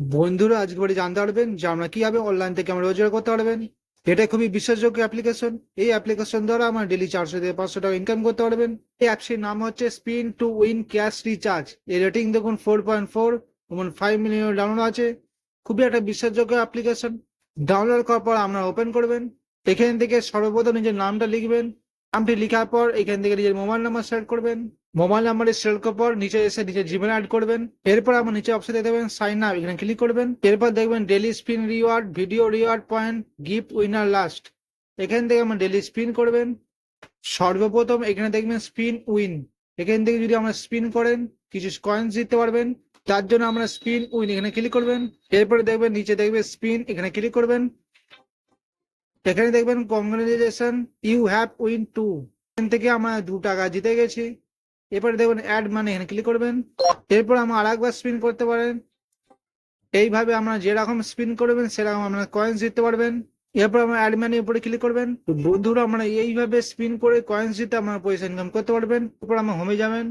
বন্ধুরা আজকে বাড়ি জানতে পারবেন যে আমরা কীভাবে অনলাইন থেকে আমরা রোজগার করতে পারবেন। এটা খুবই বিশ্বাসযোগ্য অ্যাপ্লিকেশন এই অ্যাপ্লিকেশন দ্বারা আমরা ডেলি চারশো থেকে পাঁচশো টাকা ইনকাম করতে পারবেন। এই অ্যাপসটির নাম হচ্ছে spin to win cash recharge এর রেটিং দেখুন ফোর পয়েন্ট ফোর এবং ফাইভ মিলিয়ন ডাউনলোড আছে। খুবই একটা বিশ্বাসযোগ্য অ্যাপ্লিকেশন ডাউনলোড করার পর আপনারা ওপেন করবেন। এখান থেকে সর্বপ্রথম নিজের নামটা লিখবেন। নামটি লেখার পর এখান থেকে নিজের মোবাইল নাম্বার সেট করবেন। মোবাইল নাম্বারে সিলেক্ট করার পর নিচে এসে নিচে জিমেল অ্যাড করবেন। এরপর আমার নিচে অপশন দেখতে পাবেন সাইন আপ এখানে ক্লিক করবেন। এরপর দেখবেন daily spin reward video reward point gift winner last এখান থেকে আমরা ডেলি স্পিন করবেন। সর্বপ্রথম এখানে দেখবেন স্পিন উইন এখান থেকে যদি আমরা স্পিন করেন, কিছু কয়েন্স জিততে পারবেন। তার জন্য আমরা স্পিন উইন এখানে ক্লিক করবেন। এরপরে দেখবেন, নিচে দেখবেন স্পিন এখানে ক্লিক করবেন। এখানে দেখবেন congratulation you have win two এখান থেকে আমরা দু টাকা জিতে গেছি। এরপরে দেখবেন অ্যাড মানে এখানে ক্লিক করবেন। এরপর আমরা আর একবার স্পিন করতে পারেন। এইভাবে আমরা যেরকম স্পিন করবেন, সেরকম আপনারা কয়েন্স জিততে পারবেন। এরপর আমরা অ্যাড মানি উপরে ক্লিক করবেন। তো বন্ধুরা, আমরা এইভাবে স্পিন করে কয়েন্স জিতে আমরা পয়সা ইনকাম করতে পারবেন। এরপর আমরা হোমে যাবেন।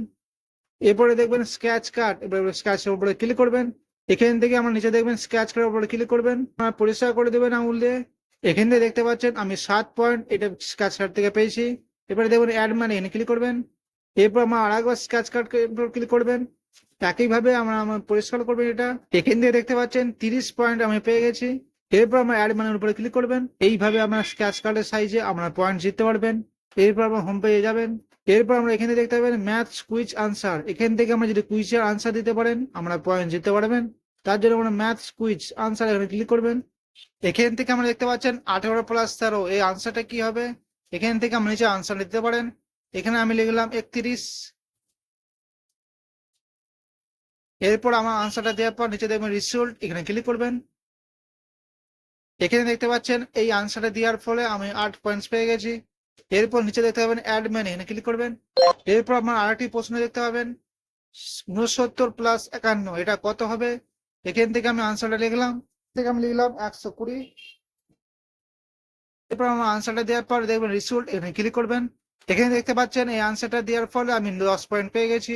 এরপরে দেখবেন স্ক্র্যাচ কার্ড এবার স্ক্র্যাচের উপরে ক্লিক করবেন। এখান থেকে আমরা নিচে দেখবেন স্ক্র্যাচ কার্ডের উপরে ক্লিক করবেন। আপনারা পরিষ্কার করে দেবেন আঙুল দিয়ে। এখান থেকে দেখতে পাচ্ছেন আমি সাত পয়েন্ট এটা স্ক্র্যাচ কার্ড থেকে পেয়েছি। এবারে দেখবেন অ্যাড মানি এখানে ক্লিক করবেন। এরপর আমরা আর একবার স্ক্র্যাচ কার্ড ক্লিক করবেন। একইভাবে আমরা আমার পরিষ্কার করবেন এটা। এখান থেকে দেখতে পাচ্ছেন তিরিশ পয়েন্ট আমি পেয়ে গেছি। এরপর আমরা অ্যাড মানের উপরে ক্লিক করবেন। এইভাবে আমরা স্ক্র্যাচ কার্ডের সাইজে আমরা পয়েন্ট জিততে পারবেন। এরপর আমরা হোম পেজে যাবেন। এরপর আমরা এখানে দেখতে পাবেন ম্যাথস কুইজ আনসার এখান থেকে আমরা যদি কুইজের আনসার দিতে পারেন, আমরা পয়েন্ট জিততে পারবেন। তার জন্য আমরা ম্যাথস কুইজ আনসার এখানে ক্লিক করবেন। এখান থেকে আমরা দেখতে পাচ্ছেন আঠেরো প্লাস তেরো। এই আনসারটা কি হবে? এখান থেকে আমরা নিচে আনসার দিতে পারেন। এখানে আমি লিখলাম একত্রিশ। এরপর আমার আনসারটা দেওয়ার পর নিচে দেখবেন রিসোল্ট এখানে ক্লিক করবেন। এখানে দেখতে পাচ্ছেন এই আনসারটা দেওয়ার ফলে আমি আট পয়েন্টস পেয়ে গেছি। এরপর নিচে দেখতে পাবেন অ্যাড ম্যান এখানে ক্লিক করবেন। এরপর আমার আরেকটি প্রশ্ন দেখতে পাবেন। উনসত্তর প্লাস একান্ন, এটা কত হবে? এখান থেকে আমি আনসারটা লিখলাম থেকে আমি লিখলাম একশো কুড়ি। এরপর আমার আনসারটা দেওয়ার পর দেখবেন রিসোল্ট এখানে ক্লিক করবেন। এখানে দেখতে পাচ্ছেন এই আনসারটা দেওয়ার ফলে আমি দশ পয়েন্ট পেয়ে গেছি।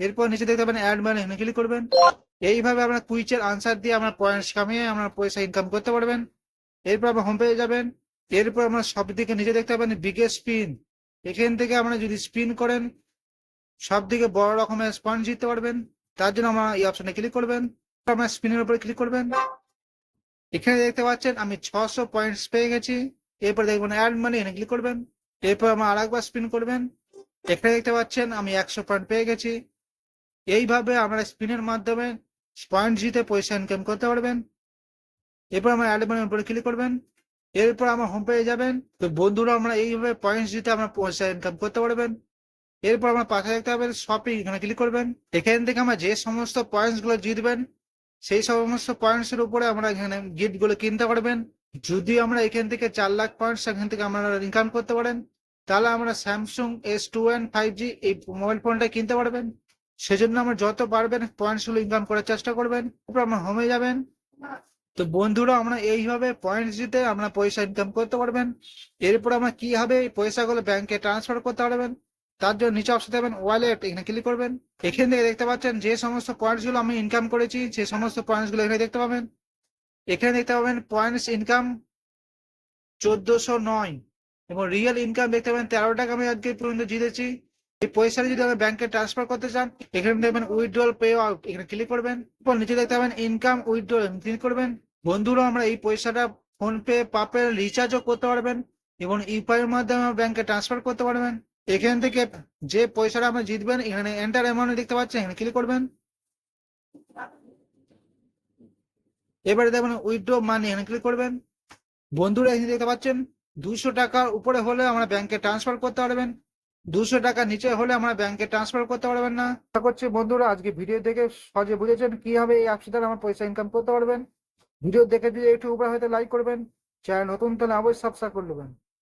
এরপর নিচে দেখতে পাবেন অ্যাড ম্যান এখানে ক্লিক করবেন। এইভাবে আপনার কুইচের আনসার দিয়ে আপনার পয়েন্টস কামিয়ে আপনার পয়সা ইনকাম করতে পারবেন। এরপর আপনার হোম পেজে যাবেন। এরপর আমরা সব দিকে নিচে দেখতে পাবেন বিগেস্ট স্পিন এখান থেকে আপনারা যদি স্পিন করেন, সব দিকে বড় রকমের স্পঞ্জ জিততে পারবেন। তার জন্য আমরা এই অপশনে ক্লিক করবেন। আমরা স্পিনের উপরে ক্লিক করবেন। এখানে দেখতে পাচ্ছেন আমি ছশো পয়েন্টস পেয়ে গেছি। এরপর দেখবেন অ্যাড মানি এখানে ক্লিক করবেন। এরপর আমার আরেকবার স্পিন করবেন। এখানে দেখতে পাচ্ছেন আমি একশো পয়েন্ট পেয়ে গেছি। এইভাবে আমরা স্পিনের মাধ্যমে পয়েন্ট জিতে পয়সা ইনকাম করতে পারবেন। এরপর আমার অ্যাড মানির উপরে ক্লিক করবেন। এরপর আমার হোম পেজে যাবেন। তো বন্ধুরা, আমরা এইভাবে পয়েন্টস জিতে আমরা পয়সা ইনকাম করতে পারবেন। এরপর আমার পাশে দেখতে পাবেন শপিং এখানে ক্লিক করবেন। এখান থেকে আমরা যে সমস্ত পয়েন্টসগুলো জিতবেন, সেই সমস্ত পয়েন্টস এর উপরে আমরা এখানে গিফটগুলো কিনতে পারবেন। যদি আমরা এখান থেকে চার লাখ পয়েন্টস এখান থেকে আমরা ইনকাম করতে পারেন, তাহলে আমরা Samsung S two N five G এই মোবাইল ফোনটা কিনতে পারবেন। সেজন্য আমরা যত পারবেন পয়েন্টসগুলো ইনকাম করার চেষ্টা করবেন, তারপর আমরা হোমে যাবেন। তো বন্ধুরা, আমরা এইভাবে পয়েন্টস দিতে আমরা পয়সা ইনকাম করতে পারবেন। এরপর আমরা কি হবে? এই পয়সাগুলো ব্যাংকে ট্রান্সফার করতে পারবেন। তার জন্য নিচে অপশন দেবেন ওয়ালেট এখানে ক্লিক করবেন। এখান থেকে দেখতে পাচ্ছেন যে সমস্ত পয়েন্টসগুলো আমি ইনকাম করেছি, সে সমস্ত পয়েন্টসগুলো এখানে দেখতে পাবেন। এখানে দেখতে পাবেন পয়েন্টস ইনকাম চোদ্দশো নয় এবং রিয়েল ইনকাম দেখতে পাবেন তেরো টাকা আমি আজকে পর্যন্ত জিতেছি। এই পয়সাটা যদি আপনি ব্যাংকে ট্রান্সফার করতে চান, এখানে দেখবেন উইথড্রল পে আউট এখানে ক্লিক করবেন। এরপর নিচে দেখতে পাবেন ইনকাম উইথড্রল ক্লিক করবেন। বন্ধুরা, আমরা এই পয়সাটা ফোনপে পাপে রিচার্জও করতে পারবেন এবং ইউপিআই এর মাধ্যমে ব্যাংকে ট্রান্সফার করতে পারবেন। এখান থেকে যে পয়সাটা আপনি জিতবেন, এখানে এন্টার অ্যামাউন্ট দেখতে পাচ্ছেন, এখানে ক্লিক করবেন। এবারে দেখবেন উইথড্র মানি এখানে ক্লিক করবেন। বন্ধুরা, এখানে দেখতে পাচ্ছেন দুশো টাকার উপরে হলে আমরা ব্যাংকে ট্রান্সফার করতে পারবেন। দুশো টাকা নিচে হলে আমরা ব্যাংকে ট্রান্সফার করতে পারবেন না। আশা করছি বন্ধুরা, আজকে ভিডিও দেখে সহজে বুঝেছেন কীভাবে এই অ্যাপস দ্বারা আমার পয়সা ইনকাম করতে পারবেন। ভিডিও দেখে যদি একটু উপরে হয়তো লাইক করবেন। চ্যানেল নতুন, তাহলে অবশ্যই সাবস্ক্রাইব করে নেবেন।